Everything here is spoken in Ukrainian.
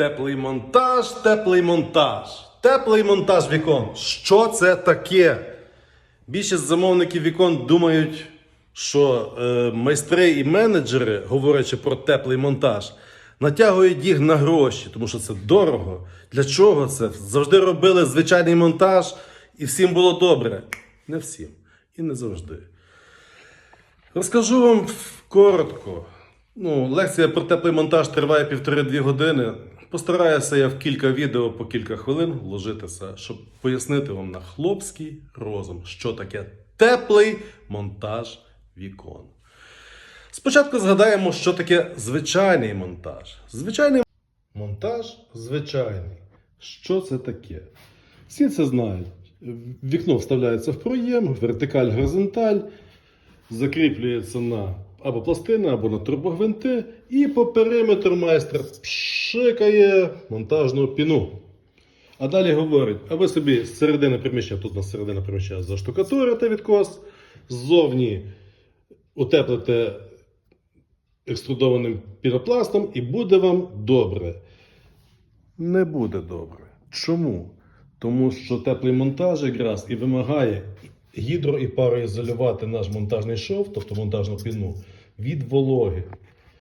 Теплий монтаж, теплий монтаж. Теплий монтаж вікон. Що це таке? Більшість замовників вікон думають, що е, майстри і менеджери, говорячи про теплий монтаж, натягують їх на гроші, тому що це дорого. Для чого це? Завжди робили звичайний монтаж і всім було добре. Не всім. І не завжди. Розкажу вам коротко. Ну, лекція про теплий монтаж триває півтори-дві години. Постараюся я в кілька відео по кілька хвилин вложитися, щоб пояснити вам на хлопський розум, що таке теплий монтаж вікон. Спочатку згадаємо, що таке звичайний монтаж. Звичайний монтаж звичайний. Що це таке? Всі це знають. Вікно вставляється в проєм, вертикаль, горизонталь закріплюється на або пластини, або на турбогвинти, і по периметру майстер пшикає монтажну піну. А далі говорить: а ви собі з середини приміщення, тут у нас середина приміщення заштукатурите відкос, ззовні утеплите екструдованим пінопластом, і буде вам добре. Не буде добре. Чому? Тому що теплий монтаж якраз і вимагає гідро і пароізолювати наш монтажний шов, тобто монтажну піну, від вологи.